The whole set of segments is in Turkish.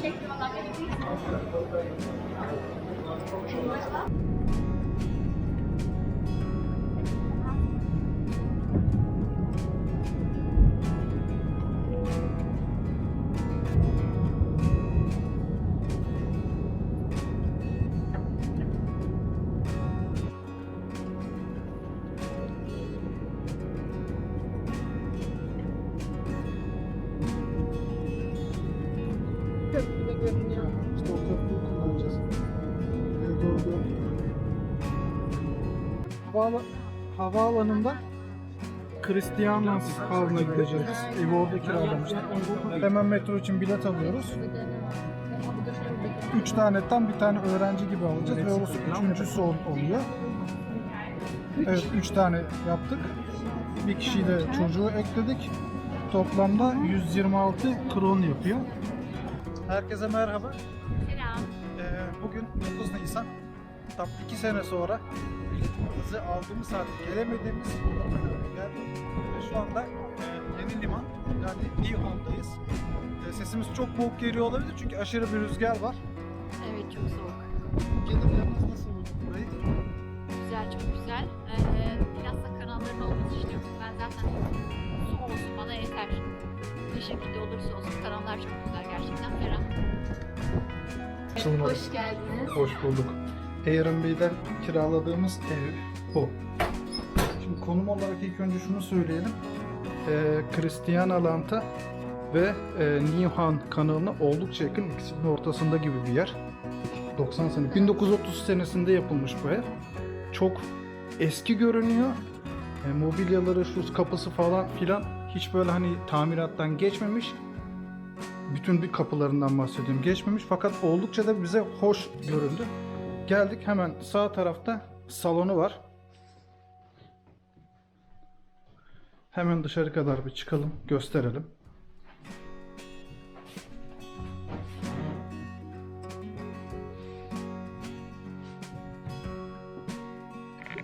Check your luggage. Havaala havaalanından Christianas Havn'a gideceğiz. Evi orada kiralamıştık. Hemen metro için bilet alıyoruz. Üç tane tam bir tane öğrenci gibi alacağız ve orası üçüncüsü ol- oluyor. Evet üç tane yaptık. Bir kişiyi de çocuğu ekledik. Toplamda 126 kron yapıyor. Herkese merhaba. Selam. Ee, bugün 9 Nisan. Tam 2 sene sonra biletimizi aldığımız halde gelemediğimiz geldik. Ve şu anda e, yeni liman yani Nihon'dayız. E, sesimiz çok boğuk geliyor olabilir çünkü aşırı bir rüzgar var. Evet çok soğuk. Gelirleriniz nasıl bulduk burayı? Güzel çok güzel. Ee, biraz da kanalların olması istiyorum. Ben zaten su olsun bana yeter. Ne şekilde olursa olsun kanallar çok güzel gerçekten ferah. Hoş geldiniz. Hoş bulduk. Airbnb'den kiraladığımız ev bu. Şimdi konum olarak ilk önce şunu söyleyelim. Ee, Christian Lanta ve e, Nihon kanalına oldukça yakın ikisinin ortasında gibi bir yer. 90 sene. 1930 senesinde yapılmış bu ev. Çok eski görünüyor. E, mobilyaları, şu kapısı falan filan hiç böyle hani tamirattan geçmemiş. Bütün bir kapılarından bahsediyorum. Geçmemiş fakat oldukça da bize hoş göründü. Geldik hemen sağ tarafta salonu var. Hemen dışarı kadar bir çıkalım, gösterelim.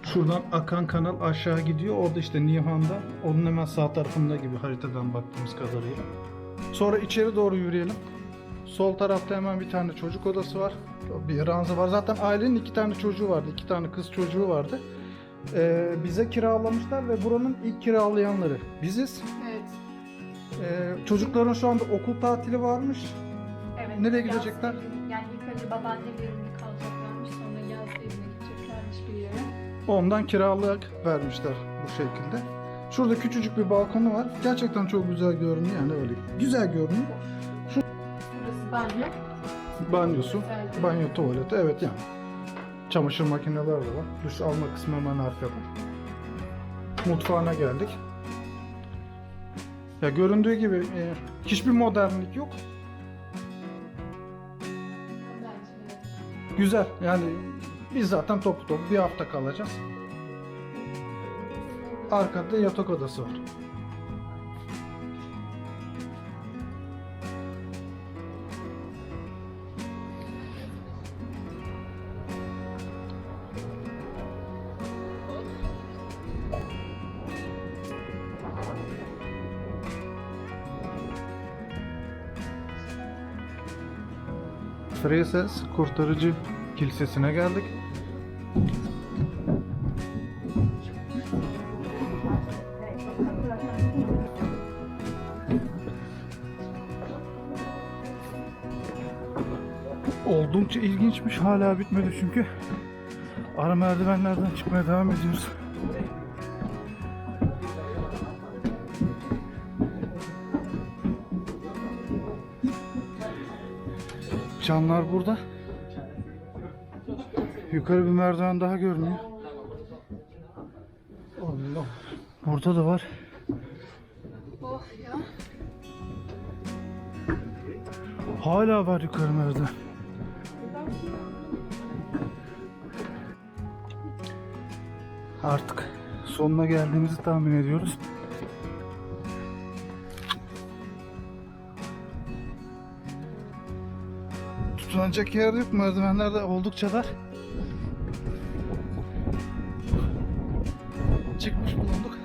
Şuradan akan kanal aşağı gidiyor. Orada işte Nihan'da. Onun hemen sağ tarafında gibi haritadan baktığımız kadarıyla. Sonra içeri doğru yürüyelim. Sol tarafta hemen bir tane çocuk odası var. Bir ranza var. Zaten ailenin iki tane çocuğu vardı. iki tane kız çocuğu vardı. Ee, bize kiralamışlar ve buranın ilk kiralayanları biziz. Evet. Ee, çocukların şu anda okul tatili varmış. evet. Nereye Yaz gidecekler? evine- Yani ilk önce babaannem evinde kalacaklarmış. Sonra yaz evine gideceklermiş bir yere. Ondan kiralık vermişler bu şekilde. Şurada küçücük bir balkonu var. Gerçekten çok güzel görünüyor yani öyle. Güzel görünüyor. Banyo. Banyosu, Güzel. banyo tuvaleti evet yani. Çamaşır makineleri de var. Duş alma kısmı hemen arkada. Mutfağına geldik. Ya göründüğü gibi e, hiçbir modernlik yok. Güzel yani biz zaten topu topu bir hafta kalacağız. Arkada yatak odası var. Freses Kurtarıcı Kilisesi'ne geldik. Oldukça ilginçmiş. Hala bitmedi çünkü. Ara merdivenlerden çıkmaya devam ediyoruz. Canlar burada. Yukarı bir merdiven daha görünüyor. Allah. Burada da var. Oh ya. Hala var yukarı merdiven. Artık sonuna geldiğimizi tahmin ediyoruz. Tutunacak yer yok. Merdivenler de oldukça dar. Çıkmış bulunduk.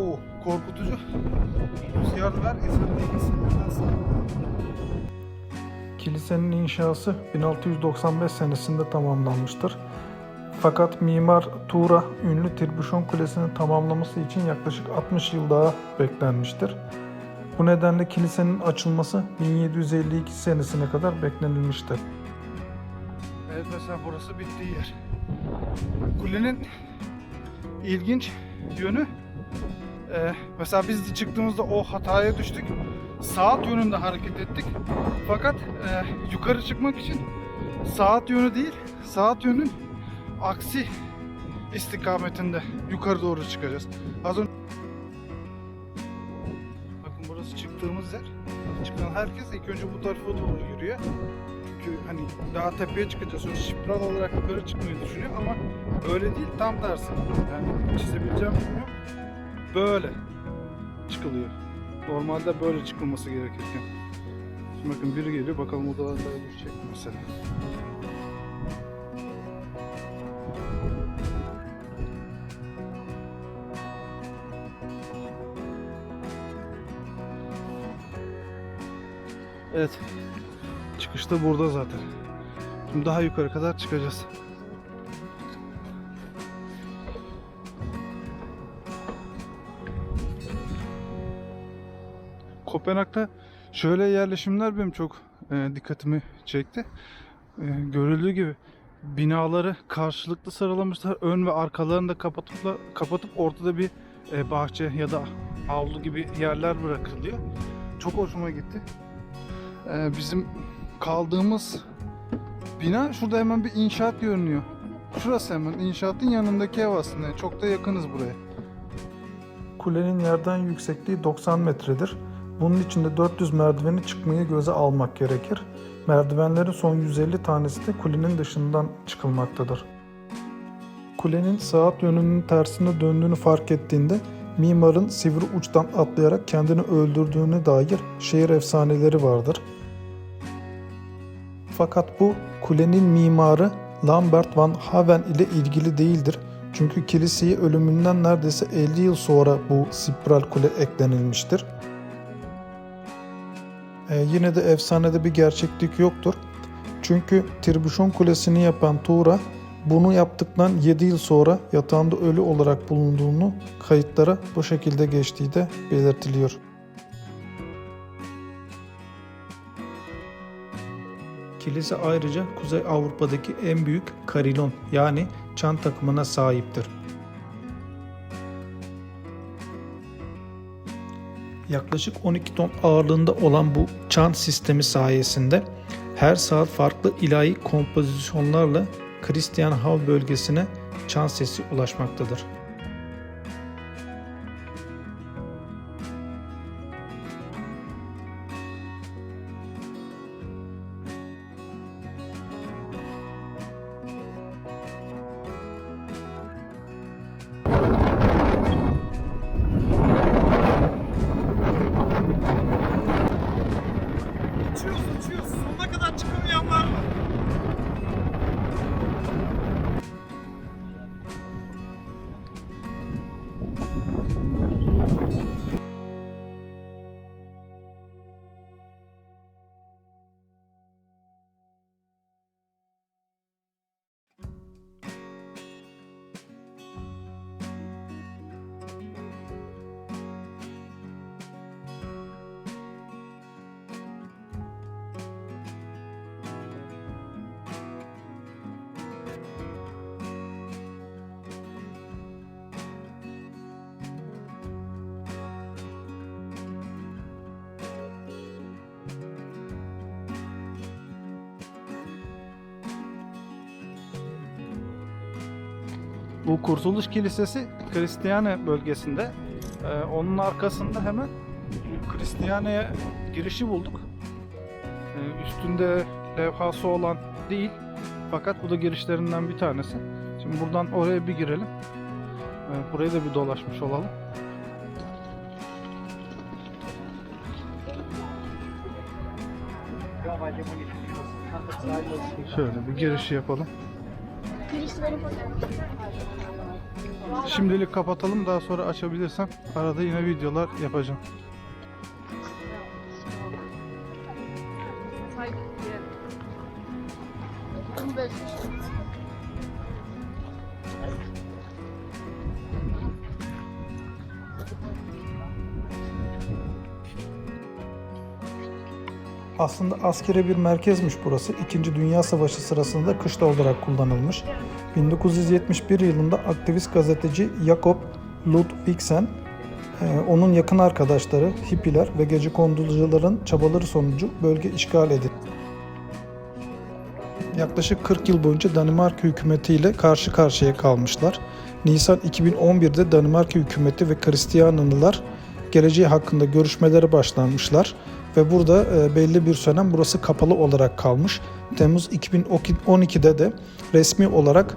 Oo, korkutucu. Rüzgarlar Kilisenin inşası 1695 senesinde tamamlanmıştır. Fakat mimar Tuğra ünlü Tirbuşon Kulesi'nin tamamlaması için yaklaşık 60 yıl daha beklenmiştir. Bu nedenle kilisenin açılması 1752 senesine kadar beklenilmiştir. Mesela burası bittiği yer. Kulenin ilginç yönü e, mesela biz çıktığımızda o hataya düştük. Saat yönünde hareket ettik. Fakat e, yukarı çıkmak için saat yönü değil, saat yönün aksi istikametinde yukarı doğru çıkacağız. Az önce herkes ilk önce bu tarafa doğru yürüyor. Çünkü hani daha tepeye çıkacağız. Sonra şipral olarak yukarı çıkmayı düşünüyor ama öyle değil tam tersi. Yani çizebileceğim yok. Böyle çıkılıyor. Normalde böyle çıkılması gerekirken. Şimdi bakın biri geliyor bakalım odalarda düşecek mi mesela. Evet. Çıkış da burada zaten. Şimdi daha yukarı kadar çıkacağız. Kopenhag'da şöyle yerleşimler benim çok e, dikkatimi çekti. E, görüldüğü gibi binaları karşılıklı sıralamışlar. Ön ve arkalarını da kapatıp kapatıp ortada bir e, bahçe ya da avlu gibi yerler bırakılıyor. Çok hoşuma gitti. E, bizim kaldığımız bina şurada hemen bir inşaat görünüyor. Şurası hemen inşaatın yanındaki ev aslında. Çok da yakınız buraya. Kulenin yerden yüksekliği 90 metredir. Bunun için de 400 merdiveni çıkmayı göze almak gerekir. Merdivenlerin son 150 tanesi de kulenin dışından çıkılmaktadır. Kulenin saat yönünün tersine döndüğünü fark ettiğinde mimarın sivri uçtan atlayarak kendini öldürdüğüne dair şehir efsaneleri vardır. Fakat bu kulenin mimarı Lambert van Haven ile ilgili değildir. Çünkü kiliseye ölümünden neredeyse 50 yıl sonra bu spiral kule eklenilmiştir. Ee, yine de efsanede bir gerçeklik yoktur. Çünkü Tirbuşon Kulesi'ni yapan Tuğra bunu yaptıktan 7 yıl sonra yatağında ölü olarak bulunduğunu kayıtlara bu şekilde geçtiği de belirtiliyor. Kilise ayrıca Kuzey Avrupa'daki en büyük karilon yani çan takımına sahiptir. Yaklaşık 12 ton ağırlığında olan bu çan sistemi sayesinde her saat farklı ilahi kompozisyonlarla Christian Hav bölgesine çan sesi ulaşmaktadır. Bu Kurtuluş Kilisesi Kristiyane bölgesinde. Ee, onun arkasında hemen Kristiyane'ye girişi bulduk. Ee, üstünde levhası olan değil. Fakat bu da girişlerinden bir tanesi. Şimdi buradan oraya bir girelim. Ee, burayı da bir dolaşmış olalım. Şöyle bir girişi yapalım. Şimdilik kapatalım daha sonra açabilirsem arada yine videolar yapacağım. Aslında askeri bir merkezmiş burası. İkinci Dünya Savaşı sırasında kışla olarak kullanılmış. 1971 yılında aktivist gazeteci Jakob Ludwigsen, e, onun yakın arkadaşları, hippiler ve gece konducuların çabaları sonucu bölge işgal edildi. Yaklaşık 40 yıl boyunca Danimarka hükümetiyle karşı karşıya kalmışlar. Nisan 2011'de Danimarka hükümeti ve Hristiyanlılar geleceği hakkında görüşmelere başlanmışlar ve burada e, belli bir dönem burası kapalı olarak kalmış. Temmuz 2012'de de resmi olarak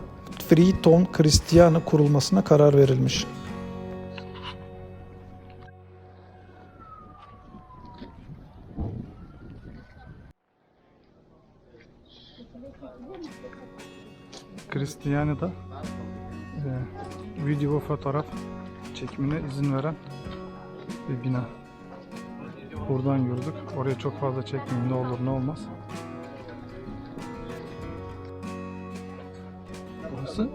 Freeton Christiana kurulmasına karar verilmiş. Christiana'da e, video fotoğraf çekimine izin veren bir bina. Buradan yürüdük. Oraya çok fazla çekmeyeyim ne olur ne olmaz. Burası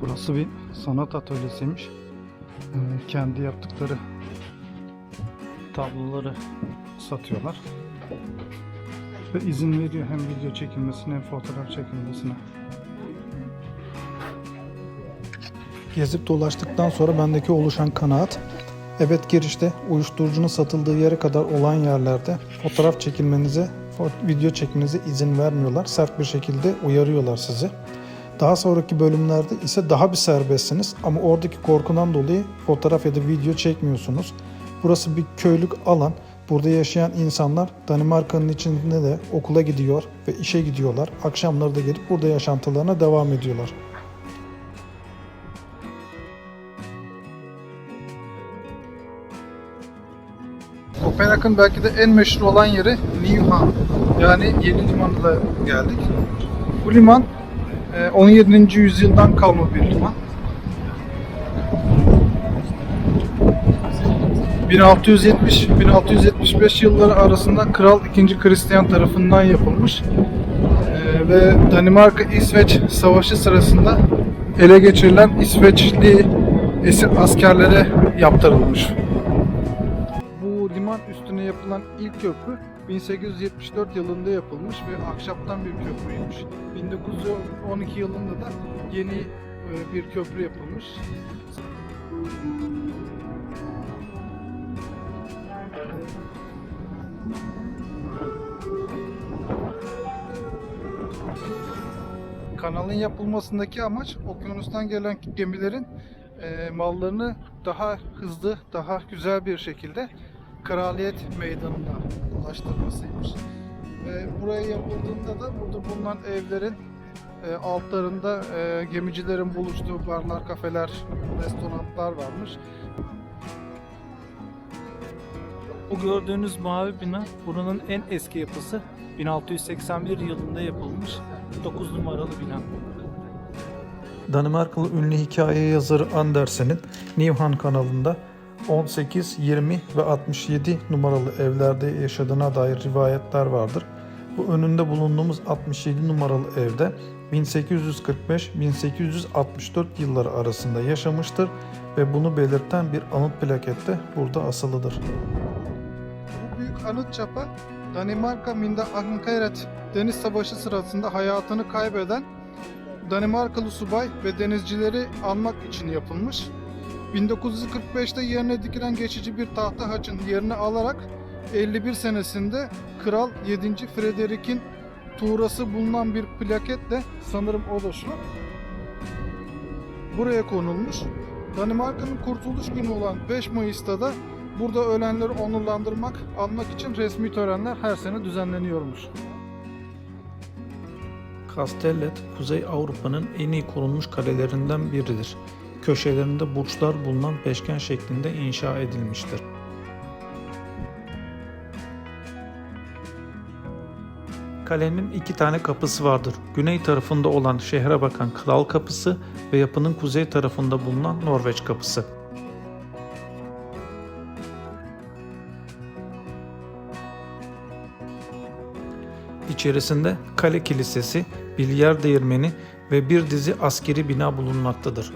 Burası bir sanat atölyesiymiş. Ee, kendi yaptıkları tabloları satıyorlar. Ve izin veriyor hem video çekilmesine hem fotoğraf çekilmesine. Gezip dolaştıktan sonra bendeki oluşan kanaat Evet girişte uyuşturucunun satıldığı yere kadar olan yerlerde fotoğraf çekilmenize, video çekmenize izin vermiyorlar. Sert bir şekilde uyarıyorlar sizi. Daha sonraki bölümlerde ise daha bir serbestsiniz ama oradaki korkudan dolayı fotoğraf ya da video çekmiyorsunuz. Burası bir köylük alan. Burada yaşayan insanlar Danimarka'nın içinde de okula gidiyor ve işe gidiyorlar. Akşamları da gelip burada yaşantılarına devam ediyorlar. Kopenhag'ın belki de en meşhur olan yeri Nyhavn. Yani Yeni Liman'a geldik. Bu liman e, 17. yüzyıldan kalma bir liman. 1670-1675 yılları arasında Kral II. Hristiyan tarafından yapılmış E, ve Danimarka-İsveç Savaşı sırasında ele geçirilen İsveçli esir askerlere yaptırılmış. İlk köprü 1874 yılında yapılmış ve ahşaptan bir köprüymüş. 1912 yılında da yeni e, bir köprü yapılmış. Kanalın yapılmasındaki amaç okyanustan gelen gemilerin e, mallarını daha hızlı, daha güzel bir şekilde Kraliyet Meydanı'na ulaştırmasıymış. Ve buraya yapıldığında da burada bulunan evlerin e, altlarında e, gemicilerin buluştuğu barlar, kafeler, restoranlar varmış. Bu gördüğünüz mavi bina buranın en eski yapısı 1681 yılında yapılmış 9 numaralı bina. Danimarkalı ünlü hikaye yazarı Andersen'in Nivhan kanalında 18, 20 ve 67 numaralı evlerde yaşadığına dair rivayetler vardır. Bu önünde bulunduğumuz 67 numaralı evde 1845-1864 yılları arasında yaşamıştır ve bunu belirten bir anıt plakette burada asılıdır. Bu büyük anıt çapa Danimarka Minda Ankeret Deniz Savaşı sırasında hayatını kaybeden Danimarkalı subay ve denizcileri anmak için yapılmış. 1945'te yerine dikilen geçici bir tahta haçın yerini alarak 51 senesinde Kral 7. Frederick'in tuğrası bulunan bir plaketle sanırım o da şu buraya konulmuş. Danimarka'nın kurtuluş günü olan 5 Mayıs'ta da burada ölenleri onurlandırmak, anmak için resmi törenler her sene düzenleniyormuş. Kastellet, Kuzey Avrupa'nın en iyi korunmuş kalelerinden biridir. Köşelerinde burçlar bulunan beşgen şeklinde inşa edilmiştir. Kalenin iki tane kapısı vardır. Güney tarafında olan şehre bakan Kral Kapısı ve yapının kuzey tarafında bulunan Norveç Kapısı. İçerisinde kale kilisesi, bilyar değirmeni ve bir dizi askeri bina bulunmaktadır.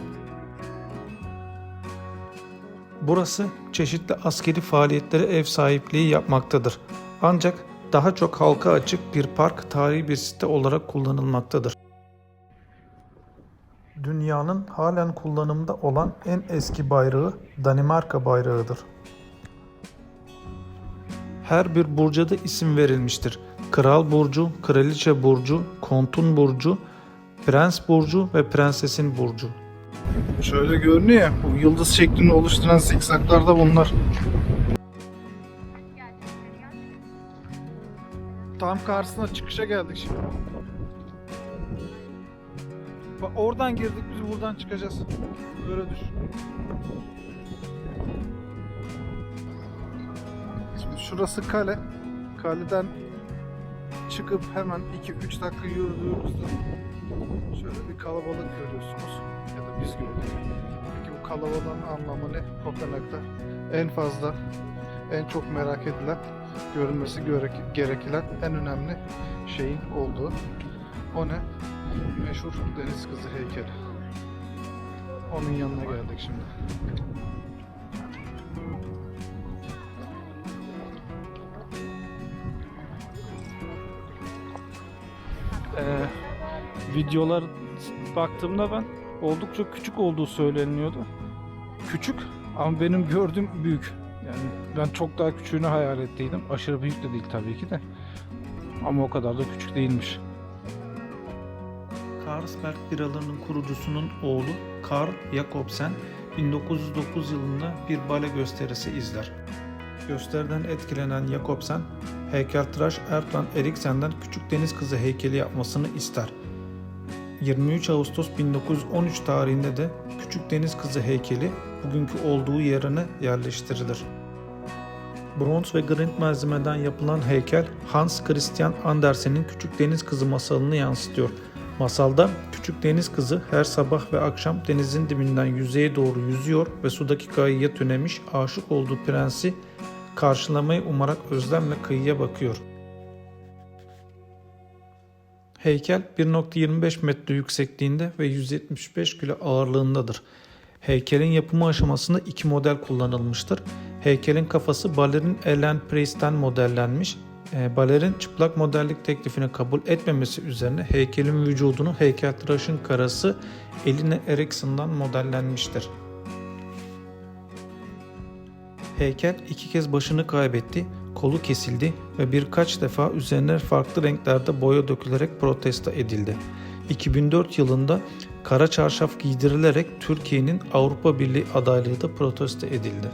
Burası çeşitli askeri faaliyetlere ev sahipliği yapmaktadır. Ancak daha çok halka açık bir park, tarihi bir site olarak kullanılmaktadır. Dünyanın halen kullanımda olan en eski bayrağı Danimarka bayrağıdır. Her bir burca da isim verilmiştir. Kral burcu, kraliçe burcu, kontun burcu, prens burcu ve prensesin burcu. Şöyle görünüyor ya, bu yıldız şeklini oluşturan zikzaklar da bunlar. Tam karşısına çıkışa geldik şimdi. Bak oradan girdik biz buradan çıkacağız. Böyle düşün. Şimdi şurası kale. Kaleden çıkıp hemen 2-3 dakika yürüdüğümüzde şöyle bir kalabalık görüyorsunuz. Ya da biz gördük. Peki bu kalabalığın anlamı ne? Kopenhag'da en fazla, en çok merak edilen, görülmesi gerek- gerekilen en önemli şeyin olduğu. O ne? Meşhur deniz kızı heykeli. Onun yanına geldik şimdi. Videolar baktığımda ben oldukça küçük olduğu söyleniyordu. Küçük ama benim gördüğüm büyük. Yani ben çok daha küçüğünü hayal ettiydim. Aşırı büyük de değil tabii ki de. Ama o kadar da küçük değilmiş. Carlsberg biralarının kurucusunun oğlu Karl Jacobsen 1909 yılında bir bale gösterisi izler. Gösteriden etkilenen Jacobsen, heykeltıraş Erland Eriksen'den küçük deniz kızı heykeli yapmasını ister. 23 Ağustos 1913 tarihinde de küçük deniz kızı heykeli bugünkü olduğu yerine yerleştirilir. Bronz ve granit malzemeden yapılan heykel Hans Christian Andersen'in Küçük Deniz Kızı masalını yansıtıyor. Masalda küçük deniz kızı her sabah ve akşam denizin dibinden yüzeye doğru yüzüyor ve sudaki kayıya tünemiş aşık olduğu prensi karşılamayı umarak özlemle kıyıya bakıyor. Heykel 1.25 metre yüksekliğinde ve 175 kilo ağırlığındadır. Heykelin yapımı aşamasında iki model kullanılmıştır. Heykelin kafası balerin Ellen Priest'ten modellenmiş. E, balerin çıplak modellik teklifini kabul etmemesi üzerine heykelin vücudunu heykeltıraşın karası Eline Eriksson'dan modellenmiştir. Heykel iki kez başını kaybetti, kolu kesildi ve birkaç defa üzerine farklı renklerde boya dökülerek protesto edildi. 2004 yılında kara çarşaf giydirilerek Türkiye'nin Avrupa Birliği adaylığı da protesto edildi.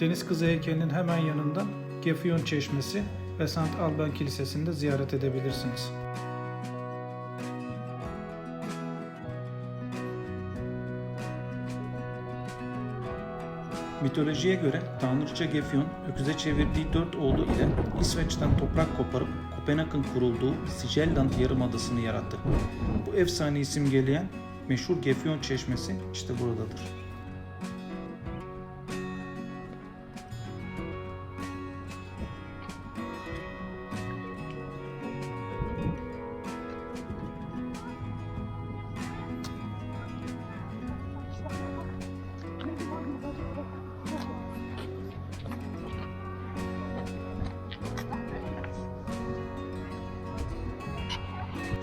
Deniz Kızı heykelinin hemen yanından Gefyon Çeşmesi ve St. Alban Kilisesi'ni de ziyaret edebilirsiniz. Mitolojiye göre Tanrıça Gefyon, öküze çevirdiği dört oğlu ile İsveç'ten toprak koparıp Kopenhag'ın kurulduğu Sigeland Yarımadası'nı yarattı. Bu efsaneyi simgeleyen meşhur Gefyon Çeşmesi işte buradadır.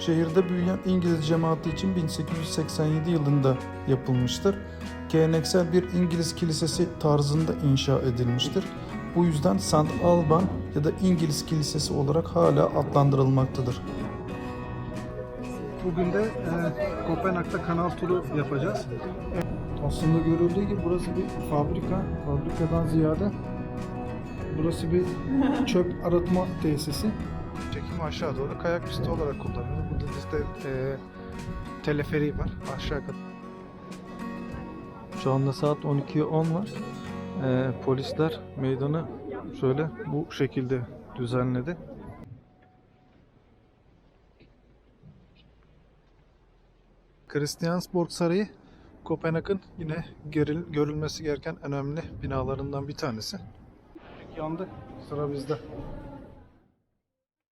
Şehirde büyüyen İngiliz cemaati için 1887 yılında yapılmıştır. Geleneksel bir İngiliz kilisesi tarzında inşa edilmiştir. Bu yüzden St. Alban ya da İngiliz Kilisesi olarak hala adlandırılmaktadır. Bugün de e, Kopenhag'da kanal turu yapacağız. Aslında görüldüğü gibi burası bir fabrika. Fabrikadan ziyade burası bir çöp arıtma tesisi. Çekimi aşağı doğru kayak pisti olarak kullanılıyor işte e, teleferi var aşağı kat. Şu anda saat 12.10 var. E, polisler meydanı şöyle bu şekilde düzenledi. Kristiansborg Sarayı Kopenhag'ın yine geril, görülmesi gereken önemli binalarından bir tanesi. Yandı. Sıra bizde.